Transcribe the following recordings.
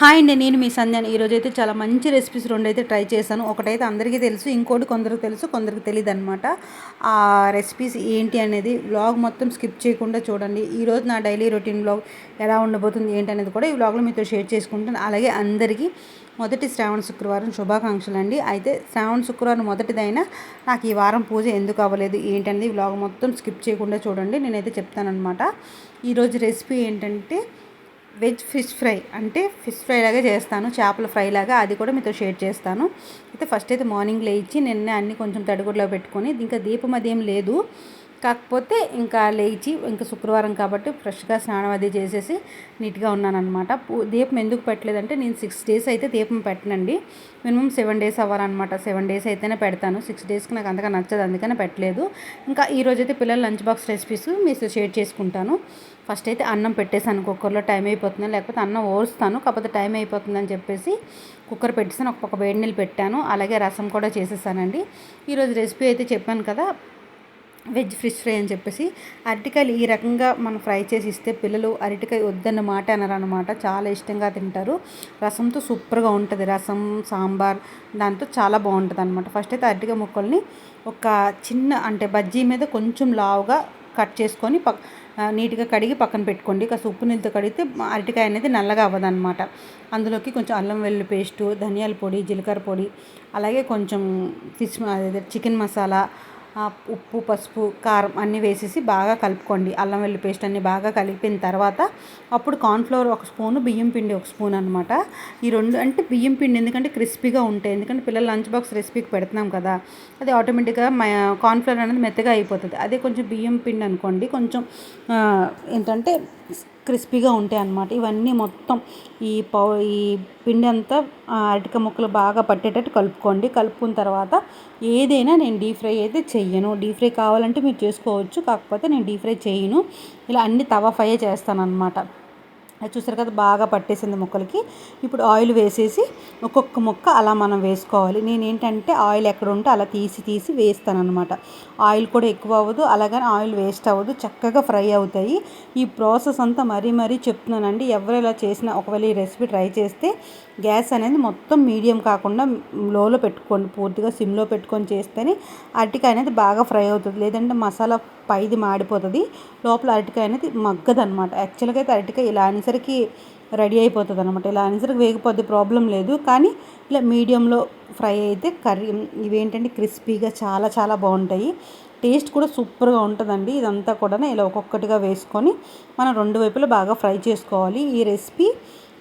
Hi అండి నేను మీ సంధ్యాని. ఈరోజు అయితే చాలా మంచి రెసిపీస్ రెండు అయితే ట్రై చేశాను. ఒకటైతే అందరికీ తెలుసు ఇంకోటి కొందరికి తెలుసు కొందరికి తెలియదు అనమాట ఆ రెసిపీస్ ఏంటి అనేది వ్లాగ్ మొత్తం స్కిప్ చేయకుండా చూడండి. ఈరోజు నా డైలీ రొటీన్ వ్లాగ్ ఎలా ఉండబోతుంది ఏంటి అనేది కూడా ఈ వ్లాగ్లో మీతో షేర్ చేసుకుంటాను. అలాగే అందరికీ మొదటి శ్రావణ శుక్రవారం శుభాకాంక్షలు అండి. అయితే శ్రావణ శుక్రవారం మొదటిదైనా నాకు ఈ వారం పూజ ఎందుకు అవ్వలేదు ఏంటనేది వ్లాగ్ మొత్తం స్కిప్ చేయకుండా చూడండి. నేనైతే చెప్తానమాట ఈరోజు రెసిపీ ఏంటంటే వెజ్ ఫిష్ ఫ్రై అంటే ఫిష్ ఫ్రై లాగా చేస్తాను. చేపల ఫ్రై లాగా అది కూడా మీతో షేర్ చేస్తాను. అయితే ఫస్ట్ అయితే మార్నింగ్ లేచి నిన్న అన్ని కొంచెం తడిగుడ్లో పెట్టుకొని ఇంకా దీపం అది ఏం లేదు. కాకపోతే ఇంకా లేచి ఇంకా శుక్రవారం కాబట్టి ఫ్రెష్గా స్నానం అది చేసేసి నీట్గా ఉన్నానమాట దీపం ఎందుకు పెట్టలేదంటే నేను సిక్స్ డేస్ అయితే దీపం పెట్టనండి. మినిమం సెవెన్ డేస్ అవ్వాలన్నమాట. సెవెన్ డేస్ అయితేనే పెడతాను. సిక్స్ డేస్కి నాకు అంతగా నచ్చదు అందుకనే పెట్టలేదు. ఇంకా ఈరోజు అయితే పిల్లల లంచ్ బాక్స్ రెసిపీస్ మీతో షేర్ చేసుకుంటాను. ఫస్ట్ అయితే అన్నం పెట్టేసాను కుక్కర్లో టైం అయిపోతుంది. లేకపోతే అన్నం ఓరుస్తాను కాకపోతే టైం అయిపోతుందని చెప్పేసి కుక్కర్ పెట్టేసాను ఒక వేడి నీళ్ళు పెట్టాను. అలాగే రసం కూడా చేసేసానండి. ఈరోజు రెసిపీ అయితే చెప్పాను కదా వెజ్ ఫిష్ ఫ్రై అని చెప్పేసి అరటికాయలు ఈ రకంగా మనం ఫ్రై చేసి ఇస్తే పిల్లలు అరటికాయ వద్దన్న మాట అనమాట చాలా ఇష్టంగా తింటారు. రసంతో సూపర్గా ఉంటుంది. రసం సాంబార్ దాంతో చాలా బాగుంటుంది అనమాట ఫస్ట్ అయితే అరటికాయ ముక్కల్ని ఒక చిన్న అంటే బజ్జీ మీద కొంచెం లావుగా కట్ చేసుకొని పక్ నీట్గా కడిగి పక్కన పెట్టుకోండి. కాస్త ఉప్పు నీళ్ళతో కడిగితే అరటికాయ అనేది నల్లగా అవ్వదన్నమాట. అందులోకి కొంచెం అల్లం వెల్లుల్లి పేస్టు ధనియాల పొడి జీలకర్ర పొడి అలాగే కొంచెం ఫిష్ చికెన్ మసాలా ఉప్పు పసుపు కారం అన్నీ వేసేసి బాగా కలుపుకోండి. అల్లం వెల్లి పేస్ట్ అన్నీ బాగా కలిపిన తర్వాత అప్పుడు కార్న్ఫ్లవర్ ఒక స్పూను బియ్యం పిండి ఒక స్పూన్ అనమాట ఈ రెండు అంటే బియ్యం పిండి ఎందుకంటే క్రిస్పీగా ఉంటాయి. ఎందుకంటే పిల్లలు లంచ్ బాక్స్ రెసిపీకి పెడుతున్నాం కదా అది ఆటోమేటిక్గా కార్న్ఫ్లవర్ అనేది మెత్తగా అయిపోతుంది. అదే కొంచెం బియ్యం పిండి అనుకోండి కొంచెం ఏంటంటే క్రిస్పీగా ఉంటాయి అన్నమాట. ఇవన్నీ మొత్తం ఈ పౌ ఈ పిండి అంతా అరటిక ముక్కలు బాగా పట్టేటట్టు కలుపుకోండి. కలుపుకున్న తర్వాత ఏదైనా నేను డీప్ ఫ్రై అయితే చెయ్యను. డీప్ ఫ్రై కావాలంటే మీరు చేసుకోవచ్చు. కాకపోతే నేను డీప్ ఫ్రై చేయను. ఇలా అన్ని తవా ఫ్రై చేస్తాను అనమాట చూసారు కదా బాగా పట్టేసింది ముక్కలకి. ఇప్పుడు ఆయిల్ వేసేసి ఒక్కొక్క ముక్క అలా మనం వేసుకోవాలి. నేను ఏంటంటే ఆయిల్ ఎక్కడ ఉంటే అలా తీసి తీసి వేస్తాను అనమాట ఆయిల్ కూడా ఎక్కువ అవ్వదు అలాగని ఆయిల్ వేస్ట్ అవ్వదు చక్కగా ఫ్రై అవుతాయి. ఈ ప్రాసెస్ అంతా మరీ మరీ చెప్తున్నానండి. ఎవరు ఇలా చేసినా ఒకవేళ ఈ రెసిపీ ట్రై చేస్తే గ్యాస్ అనేది మొత్తం మీడియం కాకుండా లోలో పెట్టుకోండి పూర్తిగా సిమ్లో పెట్టుకొని చేస్తేనే అరటికాయ అనేది బాగా ఫ్రై అవుతుంది. లేదంటే మసాలా పైది మాడిపోతుంది. లోపల అరటికాయ అనేది మగ్గదు అనమాట యాక్చువల్గా అయితే అరటికాయ ఇలా అనేసరికి రెడీ అయిపోతుంది అనమాట ఇలా అనేసరికి వేగిపోద్ది ప్రాబ్లం లేదు. కానీ ఇలా మీడియంలో ఫ్రై అయితే కర్రీ ఇవేంటంటే క్రిస్పీగా చాలా చాలా బాగుంటాయి. టేస్ట్ కూడా సూపర్గా ఉంటుందండి. ఇదంతా కూడా ఇలా ఒక్కొక్కటిగా వేసుకొని మనం రెండు వైపులా బాగా ఫ్రై చేసుకోవాలి. ఈ రెసిపీ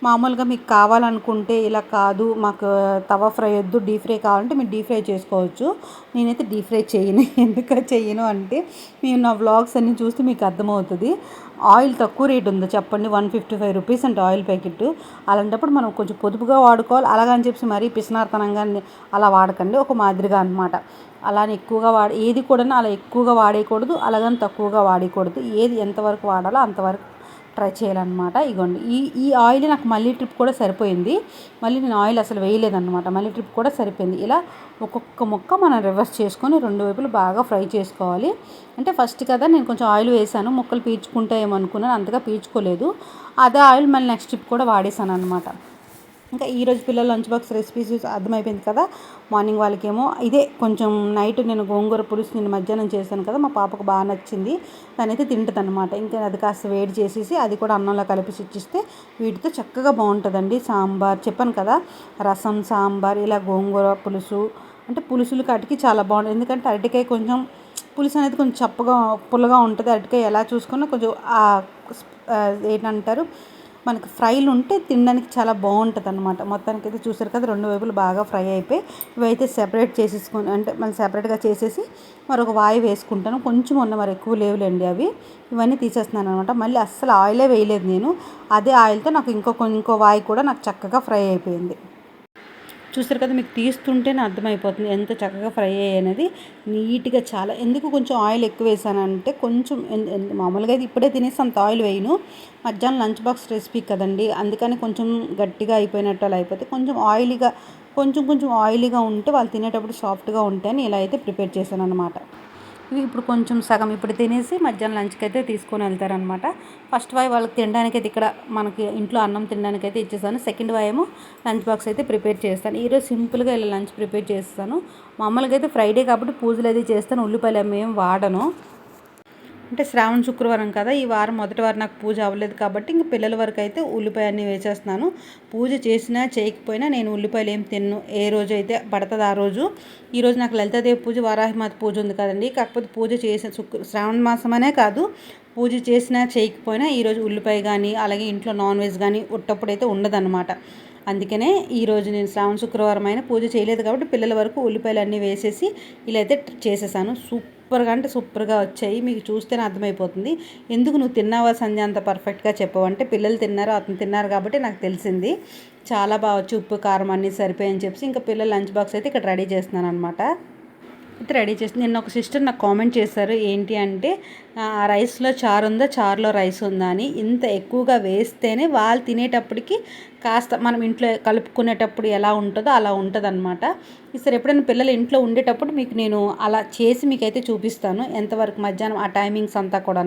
మామూలుగా మీకు కావాలనుకుంటే ఇలా కాదు మాకు తవా ఫ్రై వద్దు డీప్ ఫ్రై కావాలంటే మీరు డీప్ ఫ్రై చేసుకోవచ్చు. నేనైతే డీప్ ఫ్రై చేయను. ఎందుకు చేయను అంటే మేము నా వ్లాగ్స్ అన్నీ చూస్తే మీకు అర్థమవుతుంది. ఆయిల్ తక్కువ రేట్ ఉందో చెప్పండి. వన్ ఫిఫ్టీ ఫైవ్ రూపీస్ అంటే ఆయిల్ ప్యాకెట్. అలాంటప్పుడు మనం కొంచెం పొదుపుగా వాడుకోవాలి. అలాగని చెప్పి మరీ పిసినార్తనంగా అలా వాడకండి. ఒక మాదిరిగా అనమాట అలానే ఎక్కువగా వాడి ఏది కూడా అలా ఎక్కువగా వాడేయకూడదు. అలాగని తక్కువగా వాడేయకూడదు. ఏది ఎంతవరకు వాడాలో అంతవరకు ట్రై చేయాలన్నమాట. ఇగోండి ఈ ఈ ఆయిల్ నాకు మళ్ళీ ట్రిప్ కూడా సరిపోయింది. మళ్ళీ నేను ఆయిల్ అసలు వేయలేదన్నమాట. మళ్ళీ ట్రిప్ కూడా సరిపోయింది. ఇలా ఒక్కొక్క ముక్క మనం రివర్స్ చేసుకొని రెండు వైపులు బాగా ఫ్రై చేసుకోవాలి. అంటే ఫస్ట్ కదా నేను కొంచెం ఆయిల్ వేసాను. ముక్కలు పీల్చుకుంటాయేమో అనుకున్నాను అంతగా పీల్చుకోలేదు. అదే ఆయిల్ మళ్ళీ నెక్స్ట్ ట్రిప్ కూడా వాడేసాను అనమాట ఇంకా ఈరోజు పిల్లల లంచ్ బాక్స్ రెసిపీస్ అర్థమైపోయింది కదా. మార్నింగ్ వాళ్ళకేమో ఇదే కొంచెం నైట్ నేను గోంగూర పులుసు నేను మధ్యాహ్నం చేశాను కదా మా పాపకు బాగా నచ్చింది. దానైతే తింటుంది అనమాట ఇంకా అది కాస్త వేడి చేసేసి అది కూడా అన్నంలో కలిపి ఇచ్చిస్తే వీటితో చక్కగా బాగుంటుందండి. సాంబార్ చెప్పాను కదా రసం సాంబార్ ఇలా గోంగూర పులుసు. అంటే పులుసులు కాటికి చాలా బాగుంటుంది ఎందుకంటే అరటికాయ కొంచెం పులుసు అనేది కొంచెం చప్పగా పుల్లగా ఉంటుంది. అరటికాయ ఎలా చూసుకున్నా కొంచెం ఏంటంటారు? మనకి ఫ్రైలు ఉంటే తినడానికి చాలా బాగుంటుంది అనమాట మొత్తానికి అయితే చూసారు కదా రెండు వైపులు బాగా ఫ్రై అయిపోయి ఇవైతే సెపరేట్ చేసేసుకొని అంటే మళ్ళీ సెపరేట్గా చేసేసి మరొక వాయి వేసుకుంటాను. కొంచెం ఉన్న మరి ఎక్కువ లేవులేండి అవి. ఇవన్నీ తీసేస్తున్నాను అనమాట మళ్ళీ అస్సలు ఆయిలే వేయలేదు నేను. అదే ఆయిల్తో నాకు ఇంకో ఇంకో వాయి కూడా నాకు చక్కగా ఫ్రై అయిపోయింది. చూస్తారు కదా మీకు తీస్తుంటేనే అర్థమైపోతుంది ఎంత చక్కగా ఫ్రై అయ్యేది నీట్గా చాలా ఎందుకు కొంచెం ఆయిల్ ఎక్కువ వేసానంటే కొంచెం మామూలుగా అయితే ఇప్పుడే తినేసి అంత ఆయిల్ వేయను. మధ్యాహ్నం లంచ్ బాక్స్ రెసిపీ కదండి అందుకని కొంచెం గట్టిగా అయిపోయినట్టు అలా అయిపోతే కొంచెం ఆయిలీగా కొంచెం కొంచెం ఆయిలీగా ఉంటే వాళ్ళు తినేటప్పుడు సాఫ్ట్గా ఉంటాయని ఇలా అయితే ప్రిపేర్ చేశాను అనమాట ఇవి ఇప్పుడు కొంచెం సగం ఇప్పుడు తినేసి మధ్యాహ్నం లంచ్కి అయితే తీసుకొని వెళ్తారనమాట ఫస్ట్ వాయి వాళ్ళకి తినడానికి అయితే ఇక్కడ మనకి ఇంట్లో అన్నం తినడానికి అయితే ఇచ్చేసాను సెకండ్ వాయి ఏమో లంచ్ బాక్స్ అయితే ప్రిపేర్ చేస్తాను. ఈరోజు సింపుల్గా ఇలా లంచ్ ప్రిపేర్ చేస్తాను. మామూలుగా అయితే ఫ్రైడే కాబట్టి పూజలు అయితే చేస్తాను. ఉల్లిపాయలు ఏమేమి వాడను. అంటే శ్రావణ శుక్రవారం కదా ఈ వారం మొదటి వారం నాకు పూజ అవ్వలేదు కాబట్టి ఇంక పిల్లల వరకు అయితే ఉల్లిపాయ అన్నీ వేసేస్తున్నాను. పూజ చేసినా చేయకపోయినా నేను ఉల్లిపాయలు ఏం తిన్ను ఏ రోజు అయితే పడుతుంది ఆ రోజు. ఈరోజు నాకు లలితాదేవి పూజ వారాహిమాత పూజ ఉంది కదండి. కాకపోతే పూజ చేసిన శుక్ర శ్రావణ మాసం అనే కాదు. పూజ చేసినా చేయకపోయినా ఈరోజు ఉల్లిపాయ కానీ అలాగే ఇంట్లో నాన్ వెజ్ కానీ ఉట్టప్పుడు అయితే ఉండదన్నమాట. అందుకనే ఈరోజు నేను శ్రావణ శుక్రవారం అయినా పూజ చేయలేదు కాబట్టి పిల్లల వరకు ఉల్లిపాయలు అన్నీ వేసేసి ఇలా అయితే చేసేసాను. సూప్ సూపర్గా అంటే సూపర్గా వచ్చాయి. మీకు చూస్తేనే అర్థమైపోతుంది. ఎందుకు నువ్వు తిన్నావా సంధ్య అంత పర్ఫెక్ట్గా చెప్పవంటే పిల్లలు తిన్నారు అతను తిన్నారు కాబట్టి నాకు తెలిసింది. చాలా బాగా వచ్చి ఉప్పు కారం అన్నీ సరిపోయని చెప్పి ఇంకా పిల్లలు లంచ్ బాక్స్ అయితే ఇక్కడ రెడీ చేస్తున్నాను అనమాట అయితే రెడీ చేసి నిన్న ఒక సిస్టర్ నాకు కామెంట్ చేశారు. ఏంటి అంటే రైస్లో చారు ఉందా? చారులో రైస్ ఉందా అని ఇంత ఎక్కువగా వేస్తేనే వాళ్ళు తినేటప్పటికి కాస్త మనం ఇంట్లో కలుపుకునేటప్పుడు ఎలా ఉంటుందో అలా ఉంటుంది అనమాట ఇసారి ఎప్పుడైనా పిల్లలు ఇంట్లో ఉండేటప్పుడు మీకు నేను అలా చేసి మీకైతే చూపిస్తాను. ఎంతవరకు మధ్యాహ్నం ఆ టైమింగ్స్ అంతా కూడా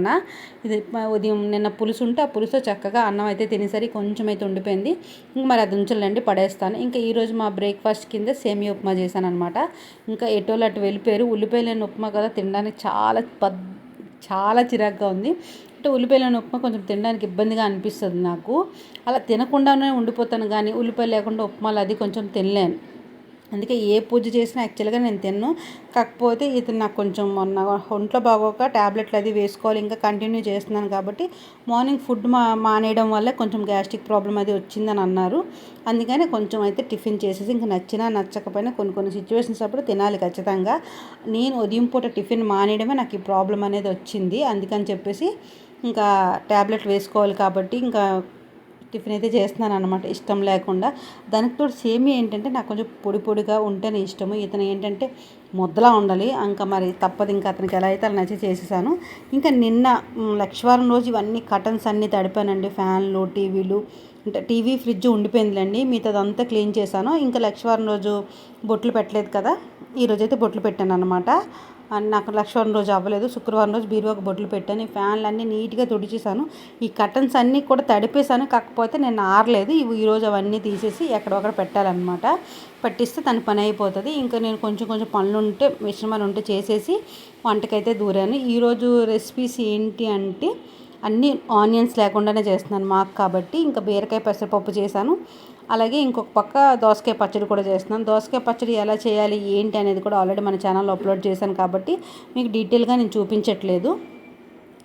ఇది ఉదయం నిన్న పులుసు ఉంటే ఆ పులుసు చక్కగా అన్నం అయితే తినేసరి కొంచెం అయితే ఉండిపోయింది. ఇంక మరి అది ఉంచలేండి పడేస్తాను. ఇంకా ఈరోజు మా బ్రేక్ఫాస్ట్ కింద సేమియా ఉప్మా చేశాను అనమాట ఇంకా ఎటోలు అటు వెళ్ళిపోయారు. ఉల్లిపాయలేని ఉప్మా కదా తినడానికి చాలా పద్ చాలా చిరాగ్గా ఉంది. అంటే ఉల్లిపాయలను ఉప్మా కొంచెం తినడానికి ఇబ్బందిగా అనిపిస్తుంది నాకు. అలా తినకుండానే ఉండిపోతాను కానీ ఉల్లిపాయలు లేకుండా ఉప్మాలు అది కొంచెం తినలేను. అందుకే ఏ పూజ చేసినా యాక్చువల్గా నేను తిన్ను. కాకపోతే ఇది నాకు కొంచెం మొన్న ఒంట్లో బాగోక ట్యాబ్లెట్లు అది వేసుకోవాలి ఇంకా కంటిన్యూ చేస్తున్నాను కాబట్టి మార్నింగ్ ఫుడ్ మా మానేయడం వల్ల కొంచెం గ్యాస్ట్రిక్ ప్రాబ్లం అది వచ్చిందని అన్నారు. అందుకని కొంచెం అయితే టిఫిన్ చేసేసి ఇంకా నచ్చినా నచ్చకపోయినా కొన్ని కొన్ని సిచ్యువేషన్స్ అప్పుడు తినాలి ఖచ్చితంగా. నేను ఉదయం పూట టిఫిన్ మానేయడమే నాకు ఈ ప్రాబ్లం అనేది వచ్చింది. అందుకని చెప్పేసి ఇంకా ట్యాబ్లెట్ వేసుకోవాలి కాబట్టి ఇంకా టిఫిన్ అయితే చేస్తున్నాను అనమాట ఇష్టం లేకుండా. దానికి తోడు సేమ్ ఏంటంటే నాకు కొంచెం పొడి పొడిగా ఉంటేనే ఇష్టము. ఇతను ఏంటంటే ముద్దలా ఉండాలి. ఇంకా మరి తప్పదు. ఇంకా అతనికి ఎలా అయితే అలా నచ్చి చేసేసాను. ఇంకా నిన్న లక్షవారం రోజు ఇవన్నీ కటన్స్ అన్నీ తడిపానండి. ఫ్యాన్లు టీవీలు. అంటే టీవీ ఫ్రిడ్జ్ ఉండిపోయిందిలేండి. మిగతాదంతా క్లీన్ చేశాను. ఇంకా లక్షవారం రోజు బొట్లు పెట్టలేదు కదా. ఈరోజు అయితే బొట్లు పెట్టాను అనమాట నాకు లక్ష్మణ్ రోజు అవ్వలేదు. శుక్రవారం రోజు బీరువాకు బొట్లు పెట్టాను. ఈ ఫ్యాన్లు అన్నీ నీట్గా తుడిచేసాను ఈ కర్టన్స్ అన్నీ కూడా తడిపేశాను. కాకపోతే నేను ఆరలేదు. ఇవి ఈరోజు అవన్నీ తీసేసి ఎక్కడొక్కడ పెట్టాలన్నమాట. పట్టిస్తే తన పని అయిపోతుంది. ఇంకా నేను కొంచెం కొంచెం పనులు ఉంటే మిశ్రమాలు ఉంటే చేసేసి వంటకైతే దూరాను. ఈరోజు రెసిపీస్ ఏంటి అంటే అన్నీ ఆనియన్స్ లేకుండానే చేస్తున్నాను మాకు కాబట్టి. ఇంకా బీరకాయ పెసరపప్పు చేశాను. అలాగే ఇంకొక పక్క దోసకాయ పచ్చడి కూడా చేస్తున్నాను. దోసకాయ పచ్చడి ఎలా చేయాలి ఏంటి అనేది కూడా ఆల్రెడీ మన ఛానల్లో అప్లోడ్ చేశాను కాబట్టి మీకు డీటెయిల్గా నేను చూపించట్లేదు.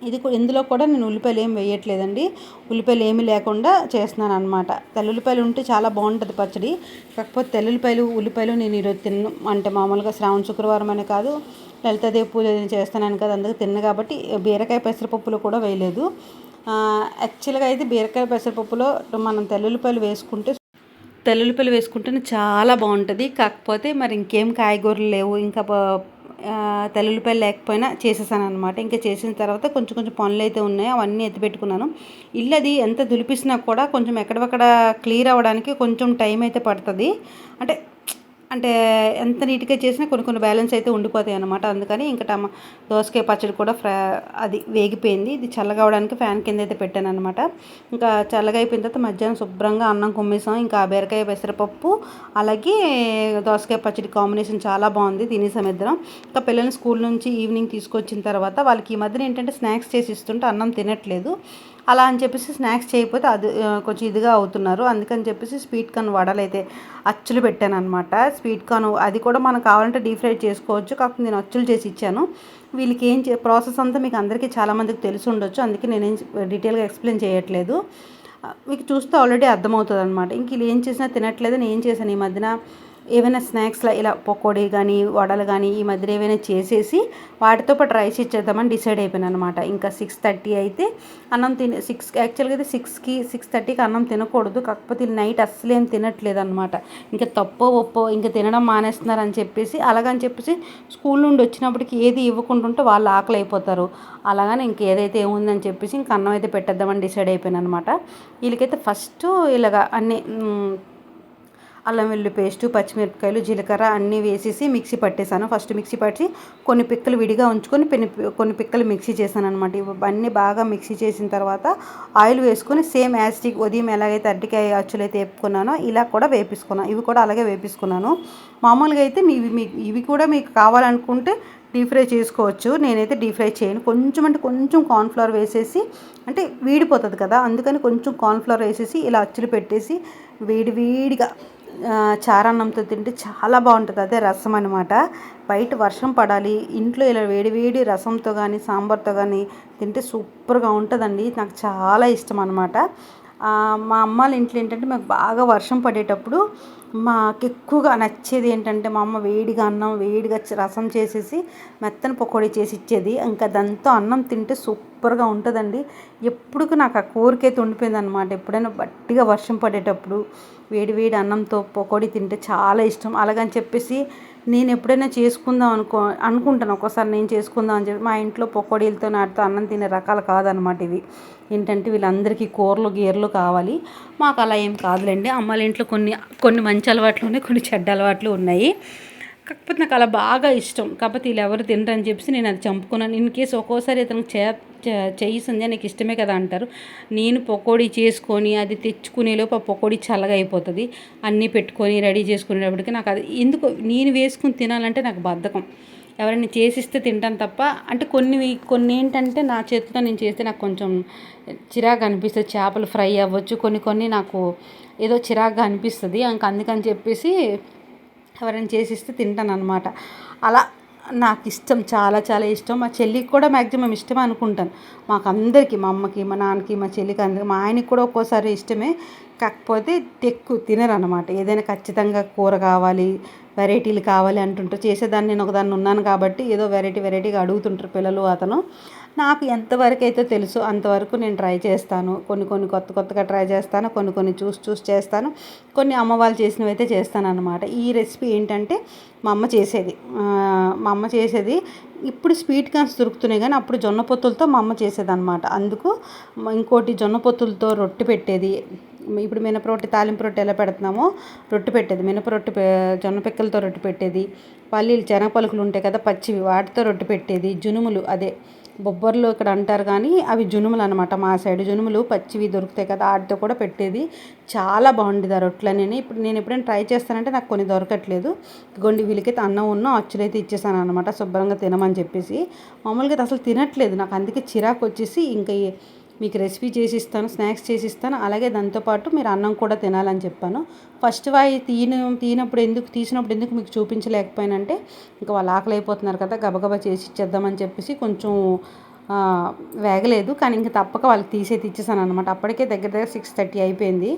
ఇది ఇందులో కూడా నేను ఉల్లిపాయలు ఏమి వేయట్లేదండి. ఉల్లిపాయలు ఏమి లేకుండా చేస్తున్నాను అనమాట తెల్లుల్లిపాయలు ఉంటే చాలా బాగుంటుంది పచ్చడి. కాకపోతే తెల్లుల్లిపాయలు ఉల్లిపాయలు నేను ఈరోజు తిన్న అంటే మామూలుగా శ్రావణ శుక్రవారం అనే కాదు లలితాదేవి పూజ చేస్తున్నాను కదా అందుకు తిన్న కాబట్టి బీరకాయ పెసరపప్పులు కూడా వేయలేదు. యాక్చువల్గా అయితే బీరకాయ పెసరపప్పులో మనం తెల్లుల్లిపాయలు వేసుకుంటే తెల్లుల్లిపల్లి వేసుకుంటేనే చాలా బాగుంటుంది. కాకపోతే మరి ఇంకేం కాయగూరలు లేవు. ఇంకా తెల్లుల్లిపాయలు లేకపోయినా చేసేసాను అనమాట ఇంకా చేసిన తర్వాత కొంచెం కొంచెం పనులు అయితే ఉన్నాయి. అవన్నీ ఎత్తిపెట్టుకున్నాను ఇల్లు అది ఎంత దులిపిసినా కూడా కొంచెం ఎక్కడక్కడ క్లియర్ అవ్వడానికి కొంచెం టైం అయితే పడుతుంది. అంటే అంటే ఎంత నీట్గా చేసినా కొన్ని కొన్ని బ్యాలెన్స్ అయితే ఉండిపోతాయి అనమాట అందుకని ఇంకా టమా దోసకాయ పచ్చడి కూడా ఫ్రా అది వేగిపోయింది. ఇది చల్లగా అవడానికి ఫ్యాన్ కింద అయితే పెట్టాను అనమాట ఇంకా చల్లగా అయిపోయిన తర్వాత మధ్యాహ్నం శుభ్రంగా అన్నం కుమ్మేసాం ఇంకా బీరకాయ పెసరపప్పు అలాగే దోసకాయ పచ్చడి కాంబినేషన్ చాలా బాగుంది. తినేసాం ఇద్దరం. ఇంకా పిల్లల్ని స్కూల్ నుంచి ఈవినింగ్ తీసుకొచ్చిన తర్వాత వాళ్ళకి ఈ మధ్యన ఏంటంటే స్నాక్స్ చేసి ఇస్తుంటే అన్నం తినట్లేదు. అలా అని చెప్పేసి స్నాక్స్ చేయకపోతే అది కొంచెం ఇదిగా అవుతున్నారు. అందుకని చెప్పేసి స్వీట్ కార్న్ వడలైతే అచ్చులు పెట్టాను అనమాట స్వీట్ కార్న్ అది కూడా మనకు కావాలంటే డీప్ ఫ్రై చేసుకోవచ్చు. కాకపోతే నేను అచ్చులు చేసి ఇచ్చాను. వీళ్ళకి ఏం చే ప్రాసెస్ అంతా మీకు అందరికీ చాలామందికి తెలిసి ఉండొచ్చు. అందుకే నేనేం డీటెయిల్గా ఎక్స్ప్లెయిన్ చేయట్లేదు. మీకు చూస్తే ఆల్రెడీ అర్థమవుతుంది అనమాట ఇంక వీళ్ళు ఏం చేసినా తినట్లేదు. నేను ఏం చేశాను ఈ మధ్యన? ఏవైనా స్నాక్స్లో ఇలా పకోడీ కానీ వడలు కానీ ఈ మధ్య ఏవైనా చేసేసి వాటితో పాటు రైస్ ఇచ్చేద్దామని డిసైడ్ అయిపోయాను అనమాట ఇంకా సిక్స్ థర్టీ అయితే అన్నం తినే సిక్స్ యాక్చువల్గా అయితే సిక్స్కి సిక్స్ థర్టీకి అన్నం తినకూడదు. కాకపోతే నైట్ అస్సలేం తినట్లేదు అనమాట ఇంకా తప్పో ఒప్పో ఇంకా తినడం మానేస్తున్నారని చెప్పేసి అలాగని చెప్పేసి స్కూల్ నుండి వచ్చినప్పటికి ఏది ఇవ్వకుండా ఉంటే వాళ్ళు ఆకలి అయిపోతారు. అలాగని ఇంక ఏదైతే ఏముందని చెప్పేసి ఇంక అన్నం అయితే పెట్టేద్దామని డిసైడ్ అయిపోయాను అనమాట వీళ్ళకైతే ఫస్ట్ ఇలాగ అన్నీ అల్లం వెల్లుల్లి పేస్టు పచ్చిమిరపకాయలు జీలకర్ర అన్నీ వేసేసి మిక్సీ పట్టేశాను ఫస్ట్ మిక్సీ పట్టి కొన్ని పిక్కలు విడిగా ఉంచుకొని కొన్ని పిక్కలు మిక్సీ చేశాను అనమాట ఇవన్నీ బాగా మిక్సీ చేసిన తర్వాత ఆయిల్ వేసుకొని సేమ్ యాస్టిక్ ఉదయం ఎలాగైతే అరటికాయ అచ్చులైతే వేపుకున్నానో ఇలా కూడా వేపించుకున్నాను ఇవి కూడా అలాగే వేపించుకున్నాను మామూలుగా అయితే ఇవి ఇవి కూడా మీకు కావాలనుకుంటే డీప్ ఫ్రై చేసుకోవచ్చు. నేనైతే డీప్ ఫ్రై చేయను. కొంచెం అంటే కొంచెం కార్న్ఫ్లవర్ వేసేసి అంటే వీడిపోతుంది కదా అందుకని కొంచెం కార్న్ఫ్లవర్ వేసేసి ఇలా అచ్చులు పెట్టేసి వేడి వేడిగా చారన్నంతో తింటే చాలా బాగుంటుంది. అదే రసం అనమాట బయట వర్షం పడాలి ఇంట్లో ఇలా వేడి వేడి రసంతో కానీ సాంబార్తో కానీ తింటే సూపర్గా ఉంటుందండి. నాకు చాలా ఇష్టం అనమాట మా అమ్మ వాళ్ళ ఇంట్లో ఏంటంటే మాకు బాగా వర్షం పడేటప్పుడు మాకు ఎక్కువగా నచ్చేది ఏంటంటే మా అమ్మ వేడిగా అన్నం వేడిగా రసం చేసేసి మెత్తని పకోడీ చేసి ఇచ్చేది. ఇంకా దాంతో అన్నం తింటే సూపర్గా ఉంటుందండి. ఎప్పుడు నాకు ఆ కోరికైతే ఉండిపోయింది అనమాట ఎప్పుడైనా బట్టిగా వర్షం పడేటప్పుడు వేడి వేడి అన్నంతో పకోడీ తింటే చాలా ఇష్టం. అలాగని చెప్పేసి నేను ఎప్పుడైనా చేసుకుందాం అనుకో అనుకుంటాను. ఒక్కోసారి నేను చేసుకుందాం అని చెప్పి మా ఇంట్లో పకోడీలతో నాటితో అన్నం తినే రకాలు కాదనమాట ఇవి. ఏంటంటే వీళ్ళందరికీ కూరలు గీరలు కావాలి. మాకు అలా ఏం కాదులేండి. అమ్మాయిల ఇంట్లో కొన్ని కొన్ని మంచి అలవాట్లు ఉన్నాయి కొన్ని చెడ్డ అలవాట్లు ఉన్నాయి. కాకపోతే నాకు అలా బాగా ఇష్టం. కాకపోతే వీళ్ళు ఎవరు తినరని చెప్పేసి నేను అది చంపుకున్నాను. ఇన్ కేసు ఒక్కోసారి అతనికి చే చెయ్యి సంధ్య నీకు ఇష్టమే కదా అంటారు. నేను పకోడీ చేసుకొని అది తెచ్చుకునేలోపు ఆ పకోడీ చల్లగా అయిపోతుంది. అన్నీ పెట్టుకొని రెడీ చేసుకునేటప్పటికి నాకు అది ఎందుకు నేను వేసుకుని తినాలంటే నాకు బద్ధకం. ఎవరైనా చేసిస్తే తింటాను తప్ప అంటే కొన్ని కొన్ని ఏంటంటే నా చేతితో నేను చేస్తే నాకు కొంచెం చిరాకు అనిపిస్తుంది. చేపలు ఫ్రై అవ్వచ్చు. కొన్ని కొన్ని నాకు ఏదో చిరాకుగా అనిపిస్తుంది. ఇంకా అందుకని చెప్పేసి ఎవరైనా చేసిస్తే తింటాను అనమాట అలా నాకు ఇష్టం చాలా చాలా ఇష్టం. మా చెల్లికి కూడా మ్యాక్సిమం ఇష్టమే అనుకుంటాను. మాకు అందరికీ మా అమ్మకి మా నాన్నకి మా చెల్లికి అందరికీ మా ఆయనకి కూడా ఒక్కోసారి ఇష్టమే. కాకపోతే తెక్కు తినరు అనమాట ఏదైనా ఖచ్చితంగా కూర కావాలి వెరైటీలు కావాలి అంటుంటారు చేసేదాన్ని నేను ఒకదాన్ని ఉన్నాను కాబట్టి ఏదో వెరైటీ వెరైటీగా అడుగుతుంటారు పిల్లలు అతను. నాకు ఎంతవరకు అయితే తెలుసు అంతవరకు నేను ట్రై చేస్తాను. కొన్ని కొన్ని కొత్త కొత్తగా ట్రై చేస్తాను కొన్ని కొన్ని చూసి చూసి చేస్తాను. కొన్ని అమ్మ వాళ్ళు చేసినవి అయితే చేస్తాను అనమాట ఈ రెసిపీ ఏంటంటే మా అమ్మ చేసేది. మా అమ్మ చేసేది ఇప్పుడు స్వీట్ కార్న్స్ దొరుకుతున్నాయి కానీ అప్పుడు జొన్న పొత్తులతో మా అమ్మ చేసేది అనమాట అందుకు ఇంకోటి జొన్న పొత్తులతో రొట్టె పెట్టేది. ఇప్పుడు మినపరొట్టి తాలింపు రొట్టె ఎలా పెడుతున్నామో రొట్టె పెట్టేది. మినపరొట్టె జొన్న పిక్కలతో రొట్టె పెట్టేది. పల్లీలు శనగ పలుకులు ఉంటాయి కదా పచ్చివి వాటితో రొట్టె పెట్టేది. జునుములు అదే బొబ్బర్లు ఇక్కడ అంటారు కానీ అవి జునుములు అనమాట మా సైడ్ జునుములు పచ్చివి దొరుకుతాయి కదా వాటితో కూడా పెట్టేది. చాలా బాగుండేది ఆ రొట్టెలని ఇప్పుడు నేను ఎప్పుడైనా ట్రై చేస్తానంటే నాకు కొన్ని దొరకట్లేదు. గొండి వీళ్ళకైతే అన్నం ఉన్న అచ్చులైతే ఇచ్చేసాను అనమాట శుభ్రంగా తినమని చెప్పేసి. మామూలుగా అసలు తినట్లేదు. నాకు అందుకే చిరాకు వచ్చేసి ఇంకా మీకు రెసిపీ చేసి ఇస్తాను స్నాక్స్ చేసి ఇస్తాను అలాగే దాంతోపాటు మీరు అన్నం కూడా తినాలని చెప్పాను. ఫస్ట్ వాయి తీన తీనప్పుడు ఎందుకు తీసినప్పుడు ఎందుకు మీకు చూపించలేకపోయానంటే ఇంకా వాళ్ళు ఆకలి అయిపోతున్నారు కదా గబగబా చేసి ఇచ్చేద్దామని చెప్పేసి కొంచెం వేగలేదు. కానీ ఇంక తప్పక వాళ్ళకి తీసేది ఇచ్చేసాను అనమాట అప్పటికే దగ్గర దగ్గర సిక్స్ థర్టీ అయిపోయింది.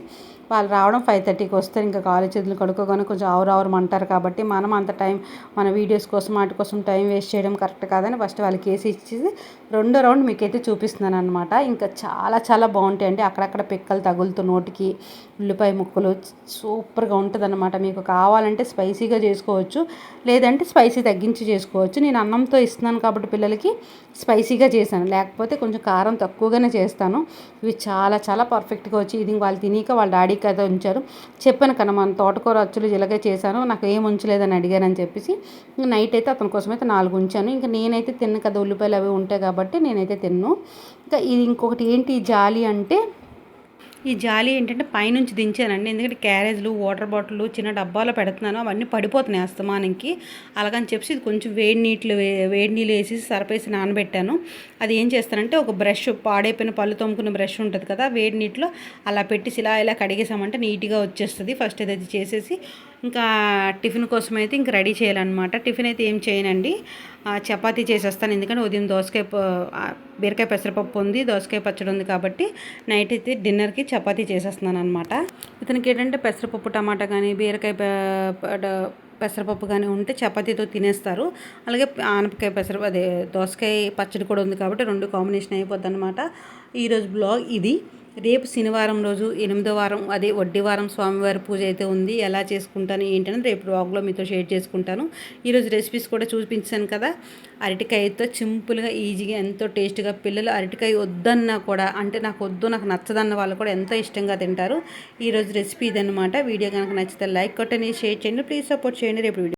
వాళ్ళు రావడం ఫైవ్ థర్టీకి వస్తే ఇంకా కాలేజ్ చేతులు కడుక్కోగానే కొంచెం ఆవురు ఆవురు అంటారు కాబట్టి మనం అంత టైం మన వీడియోస్ కోసం వాటి కోసం టైం వేస్ట్ చేయడం కరెక్ట్ కాదని ఫస్ట్ వాళ్ళకి వేసి ఇచ్చేసి రెండో రౌండ్ మీకైతే చూపిస్తున్నాను అనమాట ఇంకా చాలా చాలా బాగుంటాయండి అక్కడక్కడ పిక్కలు తగులుతూ నోటికి ఉల్లిపాయ ముక్కలు సూపర్గా ఉంటుంది అనమాట మీకు కావాలంటే స్పైసీగా చేసుకోవచ్చు. లేదంటే స్పైసీ తగ్గించి చేసుకోవచ్చు. నేను అన్నంతో ఇస్తున్నాను కాబట్టి పిల్లలకి స్పైసీగా చేశాను. లేకపోతే కొంచెం కారం తక్కువగానే చేస్తాను. ఇవి చాలా చాలా పర్ఫెక్ట్గా వచ్చి ఇది వాళ్ళు తినక వాళ్ళ డాడీకి అయితే ఉంచారు. చెప్పాను కదా మన తోటకూర అచ్చులు జిలగే చేశాను. నాకు ఏం ఉంచలేదని అడిగానని చెప్పేసి నైట్ అయితే అతని కోసం అయితే నాలుగు ఉంచాను. ఇంకా నేనైతే తిన్ను కదా ఉల్లిపాయలు అవి ఉంటాయి కాబట్టి నేనైతే తిన్ను. ఇంకా ఇది ఇంకొకటి ఏంటి జాలి అంటే ఈ జాలి ఏంటంటే పైనుంచి దించానండి. ఎందుకంటే క్యారేజ్లు వాటర్ బాటిల్ చిన్న డబ్బాలో పెడుతున్నాను. అవన్నీ పడిపోతున్నాయి అస్తమానంకి. అలాగని చెప్పి ఇది కొంచెం వేడి నీళ్ళు వేడి నీళ్ళు వేసి సరిపేసి నానబెట్టాను. అది ఏం చేస్తానంటే ఒక బ్రష్ పాడైపోయిన పళ్ళు తోముకున్న బ్రష్ ఉంటుంది కదా వేడి నీటిలో అలా పెట్టి ఇలా ఇలా కడిగేసామంటే నీట్గా వచ్చేస్తుంది. ఫస్ట్ అది చేసేసి ఇంకా టిఫిన్ కోసం అయితే ఇంక రెడీ చేయాలన్నమాట. టిఫిన్ అయితే ఏం చేయనండి. చపాతీ చేసేస్తాను. ఎందుకంటే ఉదయం దోసకాయ బీరకాయ పెసరపప్పు ఉంది దోసకాయ పచ్చడి ఉంది కాబట్టి నైట్ అయితే డిన్నర్కి చపాతీ చేసేస్తున్నాను అనమాట ఇతనికి ఏంటంటే పెసరపప్పు టమాటా కానీ బీరకాయ పెసరపప్పు కానీ ఉంటే చపాతీతో తినేస్తారు. అలాగే ఆనపకాయ పెసర అదే దోసకాయ పచ్చడి కూడా ఉంది కాబట్టి రెండు కాంబినేషన్ అయిపోద్ది అనమాట ఈరోజు బ్లాగ్ ఇది. రేపు శనివారం రోజు ఎనిమిదో వారం అదే వడ్డీ వారం స్వామివారి పూజ అయితే ఉంది. ఎలా చేసుకుంటాను ఏంటని రేపు బ్లాగ్లో మీతో షేర్ చేసుకుంటాను. ఈరోజు రెసిపీస్ కూడా చూపించాను కదా. అరటికాయతో సింపుల్గా ఈజీగా ఎంతో టేస్ట్గా పిల్లలు అరటికాయ వద్దన్నా కూడా అంటే నాకు వద్దు నాకు నచ్చదన్న వాళ్ళు కూడా ఎంతో ఇష్టంగా తింటారు. ఈరోజు రెసిపీ ఇదన్నమాట. వీడియో కనుక నచ్చితే లైక్ కొట్టండి షేర్ చేయండి ప్లీజ్ సపోర్ట్ చేయండి. రేపు వీడియో